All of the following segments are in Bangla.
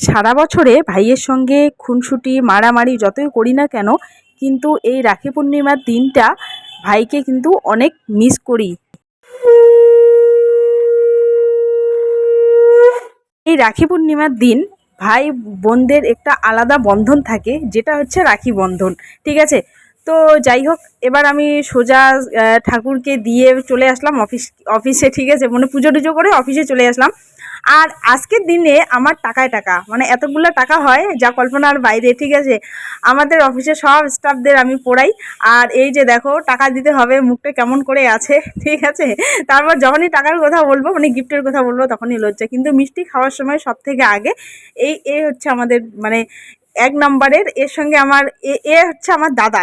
সারা বছরে ভাইয়ের সঙ্গে খুনসুটি, মারামারি যতই করি না কেন, কিন্তু এই রাখি পূর্ণিমার দিনটা ভাইকে কিন্তু অনেক মিস করি। এই রাখি পূর্ণিমার দিন ভাই বোনদের একটা আলাদা বন্ধন থাকে, যেটা হচ্ছে রাখি বন্ধন, ঠিক আছে? তো যাই হোক, এবার আমি সোজা ঠাকুরকে দিয়ে চলে আসলাম অফিস, অফিসে, ঠিক আছে? মানে পুজো টুজো করে অফিসে চলে আসলাম। আর আজকের দিনে আমার টাকায় টাকা মানে এতগুলো টাকা হয়, যা কল্পনার বাইরে, ঠিক আছে? আমাদের অফিসে সব স্টাফদের আমি পড়াই, আর এই যে দেখো, টাকা দিতে হবে, মুখটা কেমন করে আছে, ঠিক আছে? তারপর যখনই টাকার কথা বলব মানে গিফটের কথা বলব, তখনই লজ্জা। কিন্তু মিষ্টি খাওয়ার সময় সব থেকে আগে, এই এই হচ্ছে আমাদের মানে এক নম্বরের, এর সঙ্গে আমার এ এ হচ্ছে আমার দাদা।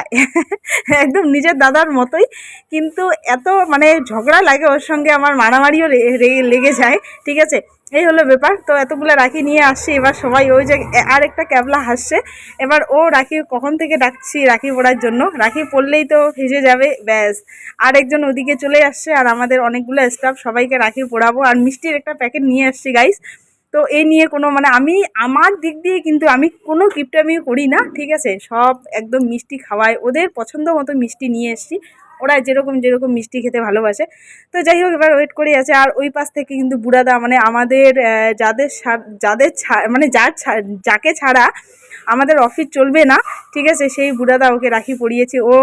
একদম নিজের দাদার মতোই। কিন্তু এত মানে ঝগড়া লাগে ওর সঙ্গে আমার মারামারিও লেগে যায়, ঠিক আছে? এই হলো ব্যাপার। তো এতগুলো রাখি নিয়ে আসছি এবার সবাই ওই যে আর একটা ক্যাবলা হাসছে। এবার ও রাখি কখন থেকে ডাকছি রাখি পড়ার জন্য? রাখি পড়লেই তো ভেসে যাবে, ব্যাস। আর একজন ওদিকে চলে আসছে আর আমাদের অনেকগুলো স্টাফ সবাইকে রাখি পড়াবো। আর মিষ্টির একটা প্যাকেট নিয়ে আসছি গাইস তো এই নিয়ে কোনো মানে আমি, আমার দিক দিয়ে কিন্তু আমি কোনো আমি করি না, ঠিক আছে? সব একদম মিষ্টি খাওয়াই। ওদের পছন্দ মতো মিষ্টি নিয়ে এসছি। ওরা যেরকম যেরকম মিষ্টি খেতে ভালোবাসে। তো যাই হোক, এবার ওয়েট করে আছে। আর ওই পাশ থেকে কিন্তু বুড়াদা মানে আমাদের যাদের যাদের মানে যার যাকে ছাড়া আমাদের অফিস চলবে না, ঠিক আছে? সেই বুড়াদা ওকে রাখি পরিয়েছে। ও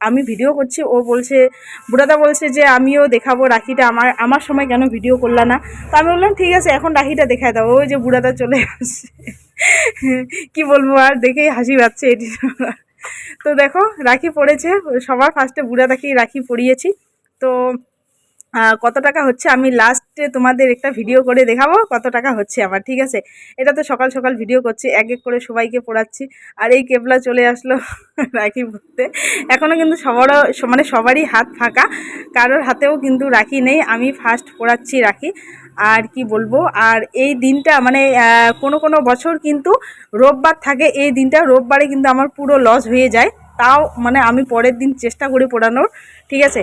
আমি ভিডিও করছি, ও বলছে, বুড়াদা বলছে যে, আমিও দেখাবো রাখিটা, আমার আমার সময় কেন ভিডিও করলা না? তো আমি বললাম, ঠিক আছে, এখন রাখিটা দেখায় দাও। ওই যে বুড়াদা চলে আসছে। কি বলব, আর দেখেই হাসি পাচ্ছে এটি তো দেখো, রাখি পড়েছে, সবার ফার্স্টে বুড়াদাকেই রাখি পড়িয়েছি তো কত টাকা হচ্ছে? আমি লাস্টে তোমাদের একটা ভিডিও করে দেখাবো কত টাকা হচ্ছে আমার, ঠিক আছে? এটা তো সকাল সকাল ভিডিও করছি, এক এক করে সবাইকে পড়াচ্ছি, আর এই কেবলা চলে আসলো রাখি পড়তে এখনও কিন্তু সবারও মানে সবারই হাত ফাঁকা, কারোর হাতেও কিন্তু রাখি নেই, আমি ফার্স্ট পড়াচ্ছি রাখি, আর কি বলব? আর এই দিনটা মানে কোনো কোনো বছর কিন্তু রোববার থাকে, এই দিনটা রোববারে কিন্তু আমার পুরো লস হয়ে যায়, তাও মানে আমি পরের দিন চেষ্টা করি পড়ানোর, ঠিক আছে?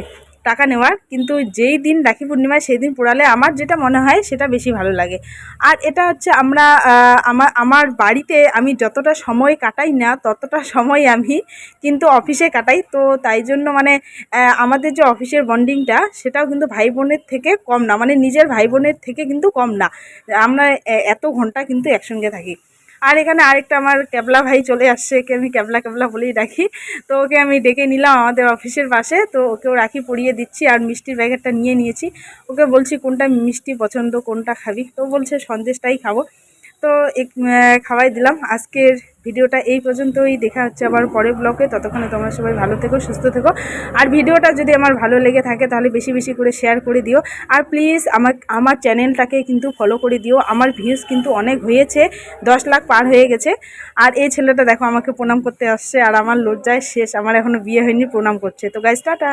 টাকা নেওয়ার, কিন্তু যেই দিন রাখি পূর্ণিমায় সেই দিন পড়ালে আমার যেটা মনে হয় সেটা বেশি ভালো লাগে। আর এটা হচ্ছে আমরা আমার আমার বাড়িতে আমি যতটা সময় কাটাই না, ততটা সময় আমি কিন্তু অফিসে কাটাই। তো তাই জন্য মানে আমাদের যে অফিসের বন্ডিংটা, সেটাও কিন্তু ভাই বোনের থেকে কম না। মানে নিজের ভাই বোনের থেকে কিন্তু কম না। আমরা এত ঘণ্টা কিন্তু একসঙ্গে থাকি। আর এখানে আরেকটা আমার ক্যাবলা ভাই চলে আসছে, একে আমি ক্যাবলা ক্যাবলা বলেই রাখি তো ওকে আমি ডেকে নিলাম আমাদের অফিসের পাশে, তো ওকেও রাখি পড়িয়ে দিচ্ছি আর মিষ্টির প্যাকেটটা নিয়ে নিয়েছি। ওকে বলছি, কোনটা মিষ্টি পছন্দ, কোনটা খাবি? তো বলছে, সন্দেশটাই খাব। তো খাওয়াই দিলাম। আজকের ভিডিওটা এই পর্যন্তই। দেখা হচ্ছে আবার পরের ব্লগে ততক্ষণে তোমরা সবাই ভালো থেকো, সুস্থ থেকো। আর ভিডিওটা যদি আমার ভালো লেগে থাকে, তাহলে বেশি বেশি করে শেয়ার করে দিও। আর প্লিজ আমার আমার চ্যানেলটাকে কিন্তু ফলো করে দিও। আমার ভিউজ কিন্তু অনেক হয়েছে। দশ লাখ পার হয়ে গেছে। আর এই ছেলেটা দেখো আমাকে প্রণাম করতে আসছে। আর আমার লজ্জায় শেষ। আমার এখনও বিয়ে হয়নি, প্রণাম করছে। তো গাইজ টাটা।